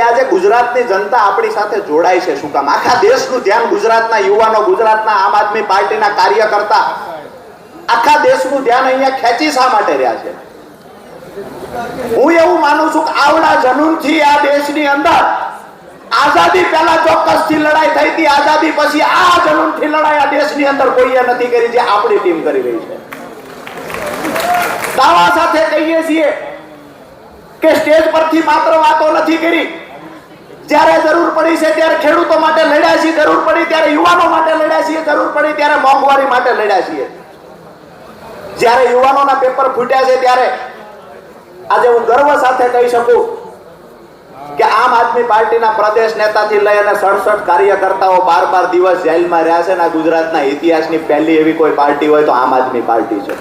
કે આજે ગુજરાતની જનતા આપણી સાથે જોડાય છે શું કામ? આખા દેશનું ધ્યાન ગુજરાતના યુવાનો, ગુજરાતના આમ આદમી પાર્ટીના કાર્યકર્તા આખા દેશનું ધ્યાન અહીંયા ખેંચી શા માટે રહ્યા છે? હું એવું માનું છું કે આવડા જનૂનથી આ દેશની અંદર આઝાદી પહેલા ચોક્કસથી લડાઈ થઈ હતી, આઝાદી પછી આ જનૂનથી લડાઈ આ દેશની અંદર કોઈએ નથી કરી જે આપણી ટીમ કરી રહી છે. દાવા સાથે કહીએ છીએ કે સ્ટેજ પરથી માત્ર વાતો નથી કરી જ્યારે જરૂર પડી છે ત્યારે ખેડૂતો માટે લડ્યા છીએ, જરૂર પડી ત્યારે યુવાનો માટે લડ્યા છીએ, જરૂર પડી ત્યારે મોંઘવારી માટે લડ્યા છીએ. જ્યારે યુવાનોના પેપર ફૂટ્યા છે ત્યારે આજે હું ગર્વ સાથે કહી શકું કે આમ આદમી પાર્ટીના પ્રદેશ નેતાથી લઈ અને સડસઠ કાર્યકર્તાઓ બાર બાર દિવસ જેલમાં રહ્યા છે અને ગુજરાતના ઇતિહાસની પહેલી એવી કોઈ પાર્ટી હોય તો આમ આદમી પાર્ટી છે.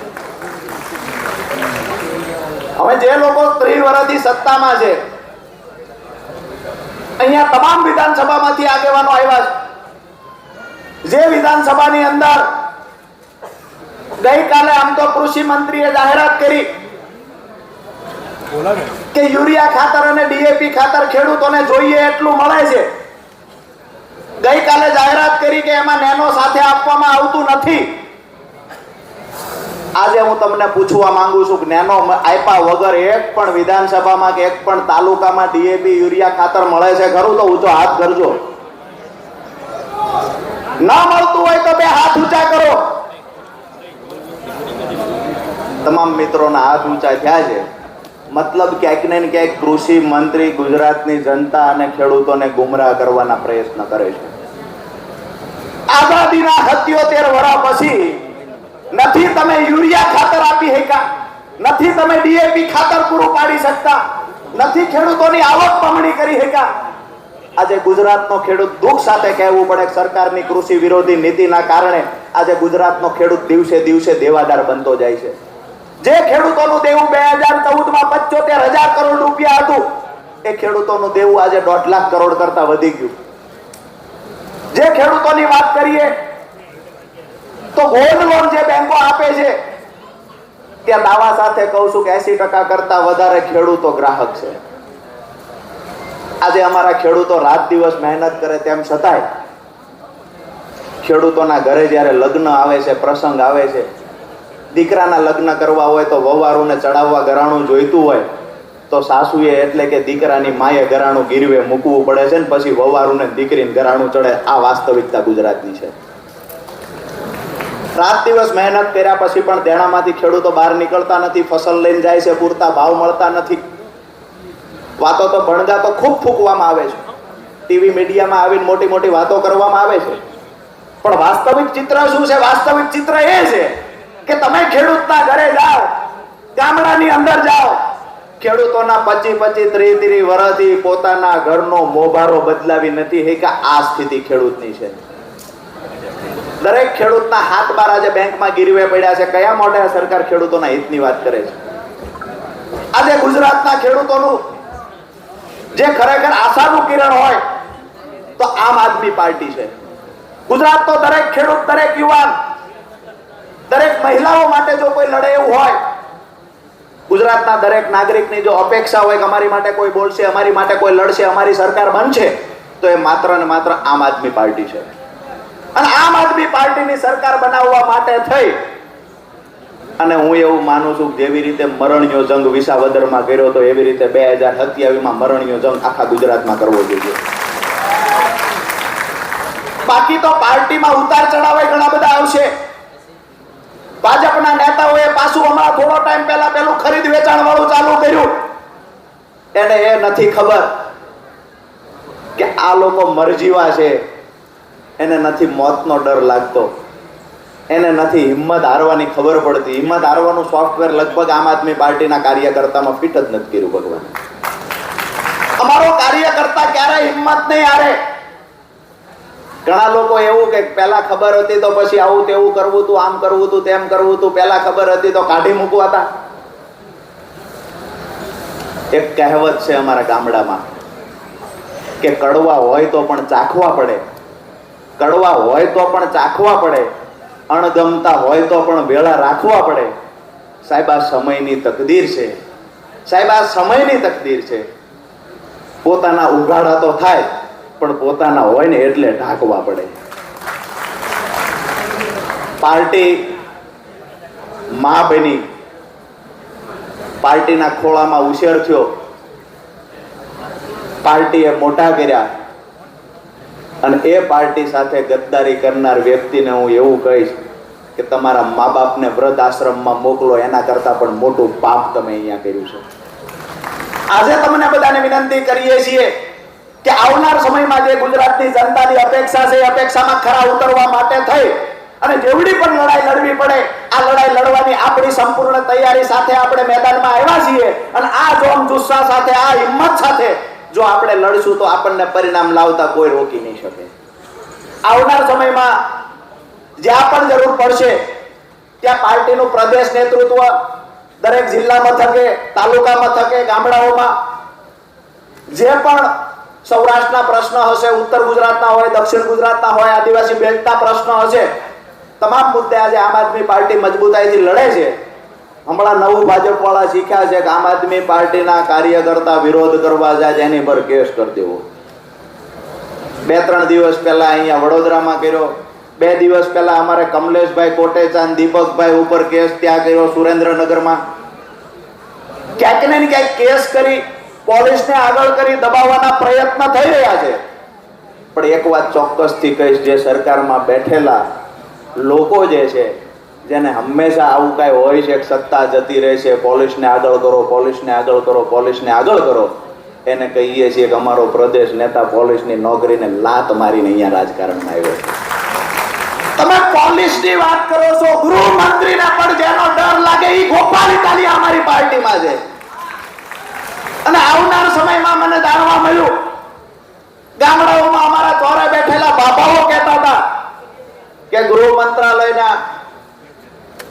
હવે જે લોકો ત્રીસ વર્ષથી સત્તામાં છે અહીંયા તમામ વિધાનસભામાંથી આગેવાનો આવ્યા છે. જે વિધાનસભાની અંદર ગઈકાલે આમ તો કૃષિ મંત્રીએ જાહેરાત કરી કે યુરિયા ખાતર અને ડીએપી ખાતર ખેડૂતોને જોઈએ એટલું મળે છે. ગઈકાલે જાહેરાત કરી કે એમાં નેનો સાથે આપવામાં આવતું નથી. આજે હું તમને પૂછવા માંગુ છું, જ્ઞાનો આપ્યા વગર એક પણ વિધાનસભામાં કે એક પણ તાલુકામાં ડીએપી યુરિયા ખાતર મળે છે ખરું? તો ઊંચો હાથ કરજો ના મળતું હોય તો બે હાથ ઊંચા કરો. તમામ મિત્રોના હાથ ઊંચા થયા છે. મતલબ ક્યાંક ને ક્યાંક કૃષિ મંત્રી ગુજરાતની જનતા અને ખેડૂતોને ગુમરાહ કરવાના પ્રયત્ન કરે છે. આઝાદીના સત્યોતેર વર્ષ પછી નથી તમે યુરિયા ખાતર આપી શક્યા. નથી તમે ડીએપી ખાતર પૂરું પાડી શકતા. નથી ખેડૂતોની આવક પમણી કરી શક્યા. આજે ગુજરાતનો ખેડૂત દુઃખ સાથે કહેવું પડે સરકારની કૃષિ વિરોધી નીતિના કારણે આજે ગુજરાતનો ખેડૂત દિવસે દિવસે દેવાદાર બનતો જાય છે. જે ખેડૂતોનું દેવું બે હજાર ચૌદમાં પંચોતેર હજાર કરોડ રૂપિયા હતું, એ ખેડૂતોનું દેવું આજે દોઢ લાખ કરોડ કરતા વધી ગયું. જે ખેડૂતોની વાત કરીએ તો ગોલ્ડ લોન જે બેંકો આપે છે, ત્યાં દાવા સાથે કહું છું કે એસી ટકા કરતા વધારે ખેડૂતો ગ્રાહક છે. આજે અમારા ખેડૂતો રાત દિવસ મહેનત કરે તેમ છતાંય, ખેડૂતોના ઘરે જ્યારે લગ્ન આવે છે, પ્રસંગ આવે છે, દીકરાના લગ્ન કરવા હોય તો વવારુને ચડાવવા ઘરાણું જોઈતું હોય, તો સાસુએ એટલે કે દીકરાની માએ ઘરાણું ગીરવે મૂકવું પડે છે ને પછી વવારુને દીકરીને ગરાણું ચડે. આ વાસ્તવિકતા ગુજરાતની છે. રાત દિવસ મહેનત કર્યા પછી પણ દેણામાંથી ખેડૂતો બહાર નીકળતા નથી, ફસલ લઈને જાય છે, પૂરતા ભાવ મળતા નથી. વાતો તો ભણગા તો ખૂબ ફૂંકવામાં આવે છે. ટીવી મીડિયામાં આવીને મોટી મોટી વાતો કરવામાં આવે છે. પણ વાસ્તવિક ચિત્ર શું છે? વાસ્તવિક ચિત્ર એ છે કે તમે ખેડૂતના ઘરે જાઓ, ગામડાની અંદર જાઓ. ખેડૂતોના પચી પચી ત્રી ત્રી વર્ષથી પોતાના ઘરનો મોભારો બદલાવી નથી હે કે આ સ્થિતિ ખેડૂતની છે. દરેક ખેડૂતના હાથ બાર આજે બેંકમાં ગીરવે પડ્યા છે. કયા મોઢે સરકાર ખેડૂતોના હિતની વાત કરે છે? આજે ગુજરાતના ખેડૂતોનું જે ખરેખર આશાનું કિરણ હોય તો આમ આદમી પાર્ટી છે. ગુજરાતનો દરેક ખેડૂત, દરેક યુવાન, દરેક મહિલાઓ માટે જો કોઈ લડે એવું હોય, ગુજરાતના દરેક નાગરિકની જો અપેક્ષા હોય કે અમારી માટે કોઈ બોલશે, અમારી માટે કોઈ લડશે, અમારી સરકાર બનશે, તો એ માત્ર ને માત્ર આમ આદમી પાર્ટી છે. અને આમ આદમી પાર્ટીની સરકાર બનાવવા માટે થઈ. અને હું એવું માનું છું જેવી રીતે મરણીયો જંગ વિસાવદરમાં કર્યો તો એવી રીતે બે હજાર સત્યાવીસમાં મરણીયો જંગ આખા ગુજરાતમાં કરવો જોઈએ. બાકી તો પાર્ટીમાં ઉતાર ચઢાવ ઘણા બધા આવશે. ભાજપના નેતાઓએ પાછું હમણાં થોડો ટાઈમ પહેલા પેલું ખરીદ વેચાણ વાળું ચાલુ કર્યું. એને એ નથી ખબર કે આ લોકો મરજીવા છે. એને નથી મોતનો ડર લાગતો. એને નથી હિંમત હારવાની ખબર પડતી. હિંમત હારવાનું સોફ્ટવેર લગભગ આમ આદમી પાર્ટીના કાર્યકર્તામાં ફિટ જ નથી કર્યું ભગવાન. અમારો કાર્યકર્તા ક્યારે હિંમત નહીં હારે. ઘણા લોકો એવું કે પહેલા ખબર હતી તો પછી આવું તેવું કરવું તું આમ કરવું તું તેમ કરવું તું પહેલા ખબર હતી તો કાઢી મૂકવા હતા. એક કહેવત છે અમારા ગામડામાં કે કડવા હોય તો પણ ચાખવા પડે. કડવા હોય તો પણ ચાખવા પડે, અણગમતા હોય તો પણ વેળા રાખવા પડે. સાહેબ, આ સમયની તકદીર છે. સાહેબ, આ સમયની તકદીર છે. પોતાના ઉઘાડા તો થાય, પણ પોતાના હોય ને એટલે ઢાંકવા પડે. પાર્ટી મા બની. પાર્ટીના ખોળામાં ઉછેર થયો. પાર્ટીએ મોટા કર્યા. અને એ પાર્ટી સાથે ગદ્દારી કરનાર વ્યક્તિને હું એવું કહીશ કે તમારા મા બાપને વ્રત આશ્રમમાં મોકલો, એના કરતાં પણ મોટું પાપ તમે અહીંયા કર્યું છે. આજે તમને બધાને વિનંતી કરીએ છીએ કે આવનાર સમયમાં જે ગુજરાતની જનતાની અપેક્ષા છે, એ અપેક્ષામાં ખરા ઉતરવા માટે થઈ અને જેવડી પણ લડાઈ લડવી પડે, આ લડાઈ લડવાની આપણી સંપૂર્ણ તૈયારી સાથે આપણે મેદાનમાં આવ્યા છીએ અને આ જોમ જુસ્સા સાથે, આ હિંમત સાથે જો આપણે લડશું તો આપણને પરિણામ લાવતા કોઈ રોકી નહીં શકે. આવનાર સમયમાં જ્યાં પણ જરૂર પડશે, ત્યાં પાર્ટીનું પ્રદેશ નેતૃત્વ દરેક જિલ્લા મથકે તાલુકા મથકે ગામડાઓમાં. જે પણ સૌરાષ્ટ્રના પ્રશ્ન હશે, ઉત્તર ગુજરાતના હોય, દક્ષિણ ગુજરાતના હોય, આદિવાસી બેલ્ટના પ્રશ્ન હશે, તમામ મુદ્દે આજે આમ આદમી પાર્ટી મજબૂતાઈથી લડે છે. હમણાં નવું ભાજપ વાળા શીખ્યા છે કે આમ આદમી પાર્ટીના કાર્યકર્તા વિરોધ કરવા જાય એની પર કેસ કરી દેવો. બે ત્રણ દિવસ પહેલા અહીંયા વડોદરામાં કર્યો. બે દિવસ પહેલા અમારે કમલેશભાઈ કોટેચાંદ દીપકભાઈ ઉપર કેસ ત્યાં કર્યો સુરેન્દ્રનગરમાં. ક્યાંક ને ક્યાંક કેસ કરી પોલીસને આગળ કરી દબાવવાના પ્રયત્ન થઈ રહ્યા છે. પણ એક વાત ચોક્કસથી કહીશ, જે સરકારમાં બેઠેલા લોકો જે છે જેને હંમેશા આવું કાંઈ હોય છે સત્તા જતી રહે છે, પોલીસને આગળ કરો, પોલીસને આગળ કરો, પોલીસને આગળ કરો, એને કહીએ છીએ કે અમારો પ્રદેશ નેતા પોલીસની નોકરીને લાત મારીને અહીંયા રાજકારણમાં આવ્યો છે. તમે પોલીસની વાત કરો છો, ગૃહમંત્રીને પણ જેનો ડર લાગે એ ગોપાલ ઇટાલિયા અમારી પાર્ટીમાં છે. અને આવનાર સમયમાં મને જાણવા મળ્યું, ગામડાઓમાં અમારા ચોરે બેઠેલા બાબાઓ કહેતા હતા કે ગૃહ મંત્રાલયના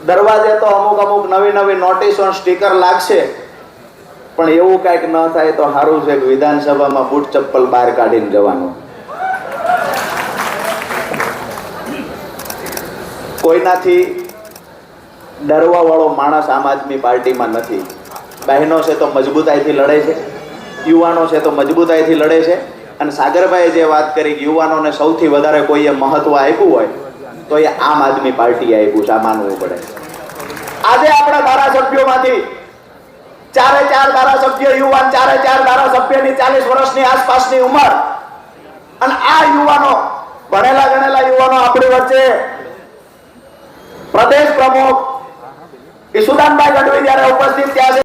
દરવાજે તો અમુક અમુક નવી નવી નોટિસો સ્ટીકર લાગશે. પણ એવું કાંઈક ન થાય તો સારું છે વિધાનસભામાં બૂટ ચપ્પલ બહાર કાઢીને જવાનું. કોઈનાથી ડરવા વાળો માણસ આમ આદમી પાર્ટીમાં નથી. બહેનો છે તો મજબૂતાઈથી લડે છે, યુવાનો છે તો મજબૂતાઈથી લડે છે. અને સાગરભાઈએ જે વાત કરી યુવાનોને સૌથી વધારે કોઈએ મહત્વ આપ્યું હોય તો એ આમ આદમી પાર્ટી આપ્યું છે, આ માનવું પડે. આજે આપણા ધારાસભ્યોમાંથી ચારે ચાર ધારાસભ્ય, યુવાન ચારે ચાર ધારાસભ્યની ચાલીસ વર્ષની આસપાસની ઉંમર અને આ યુવાનો, ભણેલા ગણેલા યુવાનો આપણી વચ્ચે પ્રદેશ પ્રમુખ ઈસુદાનભાઈ ગઢવી જયારે ઉપસ્થિત છે